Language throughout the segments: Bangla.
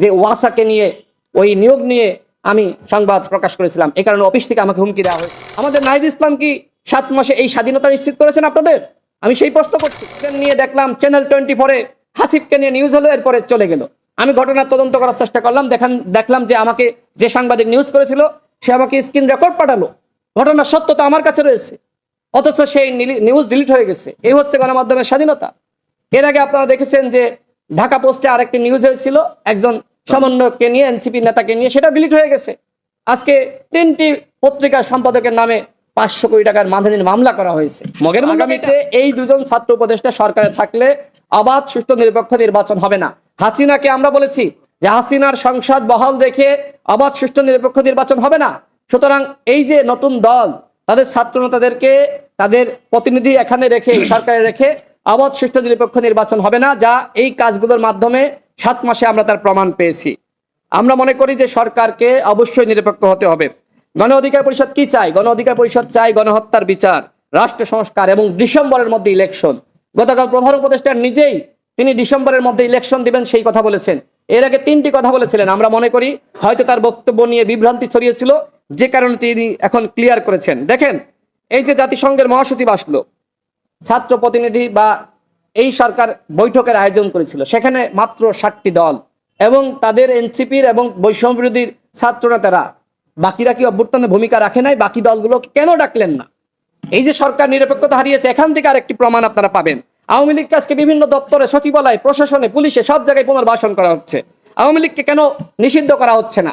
যে ওয়াসাকে নিয়ে, ওই নিয়োগ নিয়ে আমি সংবাদ প্রকাশ করেছিলাম। এই কারণে অফিস থেকে আমাকে হুমকি দেওয়া হয়েছে। আমাদের নাহিদ ইসলাম কি সাত মাসে এই স্বাধীনতা নিশ্চিত করেছেন আপনাদের? আমি সেই প্রশ্ন করছি। নিয়ে দেখলাম চ্যানেল টোয়েন্টি ফোরে হাসিফকে নিয়ে নিউজ হলো, এরপরে চলে গেল। আমি ঘটনার তদন্ত করার চেষ্টা করলাম। দেখান, দেখলাম যে আমাকে যে সাংবাদিক নিউজ করেছিল, সে আমাকে স্ক্রিন রেকর্ড পাঠালো। ঘটনার সত্যতা আমার কাছে রয়েছে। অথচ সেই নিউজ ডিলিট হয়ে গেছে। এই হচ্ছে গণমাধ্যমের স্বাধীনতা। এর আগে আপনারা দেখেছেন যে ঢাকা পোস্টে আরেকটি নিউজ হয়েছিল একজন সমন্বয়ককে নিয়ে এনসিপি নেতাকে নিয়ে সেটা ডিলিট হয়ে গেছে। আজকে তিনটি পত্রিকার সম্পাদকের নামে পাঁচশো কোটি টাকার মানহানির মামলা করা হয়েছে। মগের আগামীতে এই দুজন ছাত্র উপদেষ্টা সরকারে থাকলে অবাধ সুষ্ঠু নিরপেক্ষ নির্বাচন হবে না। হাসিনাকে আমরা বলেছি যে হাসিনার সংসদ বহাল রেখে অবাধ সুষ্ঠু নিরপেক্ষ নির্বাচন হবে না। সুতরাং এই যে নতুন দল তাদের ছাত্র নেতাদেরকে তাদের প্রতিনিধি এখানে রেখে সরকারে রেখে অবাধ সুষ্ঠু নিরপেক্ষ নির্বাচন হবে না, যা এই কাজগুলোর মাধ্যমে সাত মাসে আমরা তার প্রমাণ পেয়েছি। আমরা মনে করি যে সরকারকে অবশ্যই নিরপেক্ষ হতে হবে। গণ অধিকার পরিষদ কি চাই গণ অধিকার পরিষদ চাই গণহত্যার বিচার, রাষ্ট্র সংস্কার এবং ডিসেম্বরের মধ্যে ইলেকশন। গতকাল প্রধান উপদেষ্টা নিজেই তিনি ডিসেম্বরের মধ্যে ইলেকশন দিবেন সেই কথা বলেছেন। এর আগে তিনটি কথা বলেছিলেন। আমরা মনে করি হয়তো তার বক্তব্য নিয়ে বিভ্রান্তি ছড়িয়েছিল, যে কারণে তিনি এখন ক্লিয়ার করেছেন। দেখেন, এই যে জাতিসংঘের মহাসচিব আসলো ছাত্র প্রতিনিধি বা এই সরকার বৈঠকের আয়োজন করেছিল। সেখানে মাত্র ষাটটি দল এবং তাদের এনসিপির এবং বৈষম্য বিরোধীর ছাত্র নেতারা বাকিরা কি অভ্যুত্থানে ভূমিকা রাখে নাই? বাকি দলগুলো কেন ডাকলেন না? এই যে সরকার নিরপেক্ষতা হারিয়েছে, এখান থেকে আরেকটি প্রমাণ আপনারা পাবেন। আওয়ামী লীগকে আজকে বিভিন্ন দপ্তরে, সচিবালয়, প্রশাসনে, পুলিশে সব জায়গায় পুনর্বাসন করা হচ্ছে। আওয়ামী লীগকে কেন নিষিদ্ধ করা হচ্ছে না?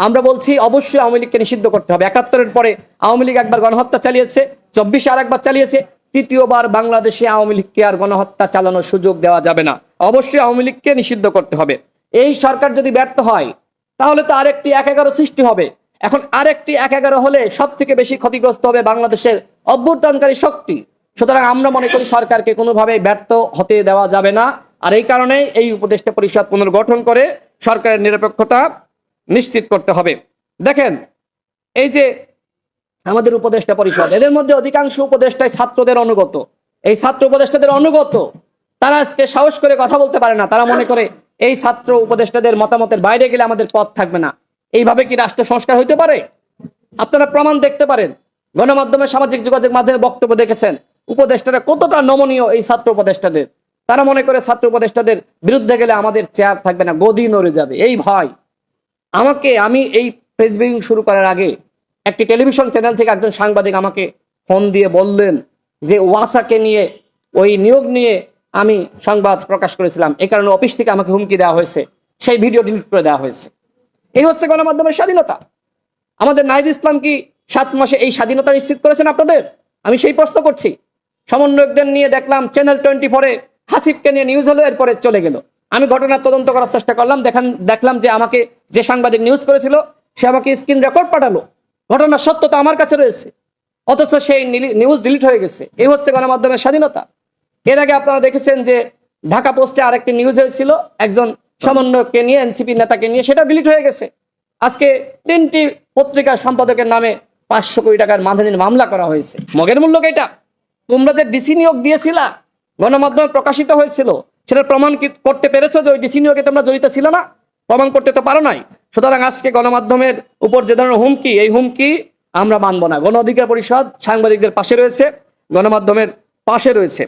আমরা বলছি অবশ্যই আওয়ামী লীগকে নিষিদ্ধ করতে হবে। একাত্তরের পরে আওয়ামী লীগ একবার গণহত্যা চালিয়েছে, চব্বিশে আর একবার চালিয়েছে তৃতীয়বার বাংলাদেশে আওয়ামী লীগকে আর গণহত্যা চালানোর সুযোগ দেওয়া যাবে না। অবশ্যই আওয়ামী লীগকে নিষিদ্ধ করতে হবে। এই সরকার যদি ব্যর্থ হয়, তাহলে তো আরেকটি এক এগারো সৃষ্টি হবে। এখন আরেকটি এক এগারো হলে সব থেকে বেশি ক্ষতিগ্রস্ত হবে বাংলাদেশের অভ্যুত্থানকারী শক্তি। সুতরাং আমরা মনে করি সরকারকে কোনোভাবে ব্যর্থ হতে দেওয়া যাবে না। আর এই কারণেই এই উপদেষ্টা পরিষদ পুনর্গঠন করে সরকারের নিরপেক্ষতা নিশ্চিত করতে হবে। দেখেন, এই যে আমাদের উপদেষ্টা পরিষদ, এদের মধ্যে অধিকাংশ উপদেষ্টাই ছাত্রদের অনুগত। এই ছাত্র উপদেষ্টাদের অনুগত, তারা আজকে সাহস করে কথা বলতে পারে না। তারা মনে করে এই ছাত্র উপদেষ্টাদের মতামতের বাইরে গেলে আমাদের পথ থাকবে না। এইভাবে কি রাষ্ট্র সংস্কার হইতে পারে? আপনারা প্রমাণ দেখতে পারেন। গণমাধ্যমে সামাজিক যোগাযোগ মাধ্যমে বক্তব্য দেখেছেন, উপদেষ্টারা কতটা নমনীয় এই ছাত্র উপদেষ্টাদের। তারা মনে করে ছাত্র উপদেষ্টাদের বিরুদ্ধে গেলে আমাদের চেয়ার থাকবে না গদি নড়ে যাবে। এই ভয়। আমাকে আমি এই প্রেস শুরু করার আগে একটি টেলিভিশন চ্যানেল থেকে একজন সাংবাদিক আমাকে ফোন দিয়ে বললেন যে ওয়াসাকে নিয়ে, ওই নিয়োগ নিয়ে আমি সংবাদ প্রকাশ করেছিলাম। এই কারণে অফিস থেকে আমাকে হুমকি দেওয়া হয়েছে। সেই ভিডিও ডিলিট করে দেওয়া হয়েছে। এই হচ্ছে গণমাধ্যমের স্বাধীনতা। আমাদের নাহিদ ইসলাম কি সাত মাসে এই স্বাধীনতা নিশ্চিত করেছেন আপনাদের? আমি সেই প্রশ্ন করছি। সমন্বয়কদের নিয়ে দেখলাম চ্যানেল টোয়েন্টি ফোরে হাসিফকে নিয়ে নিউজ হলো, এরপরে চলে গেল। আমি ঘটনার তদন্ত করার চেষ্টা করলাম। দেখান, দেখলাম যে আমাকে যে সাংবাদিক নিউজ করেছিল, সে আমাকে স্ক্রিন রেকর্ড পাঠালো। ঘটনার সত্যতা আমার কাছে রয়েছে। অথচ সেই নিউজ ডিলিট হয়ে গেছে। এই হচ্ছে গণমাধ্যমের স্বাধীনতা। এর আগে আপনারা দেখেছেন যে ঢাকা পোস্টে আরেকটি নিউজ হয়েছিল, একজন সমন্বয়ককে নিয়ে এনসিপি নেতাকে নিয়ে, সেটা ডিলিট হয়ে গেছে। আজকে তিনটি পত্রিকার সম্পাদকের নামে পাঁচশো কোটি টাকার মানহানির মামলা করা হয়েছে। মগের মূল্য এটা? তোমরা যে ডিসি নিয়োগ দিয়েছিলা, গণমাধ্যমে প্রকাশিত হয়েছিল সেটা প্রমাণ করতে পেরেছ যে ওই ডিসি নিয়োগে তোমরা জড়িত ছিল না? প্রমাণ করতে তো পারো নাই। সুতরাং আজকে গণমাধ্যমের উপর যে ধরনের হুমকি, এই হুমকি আমরা মানব না। গণ অধিকার পরিষদ সাংবাদিকদের পাশে রয়েছে, গণমাধ্যমের পাশে রয়েছে।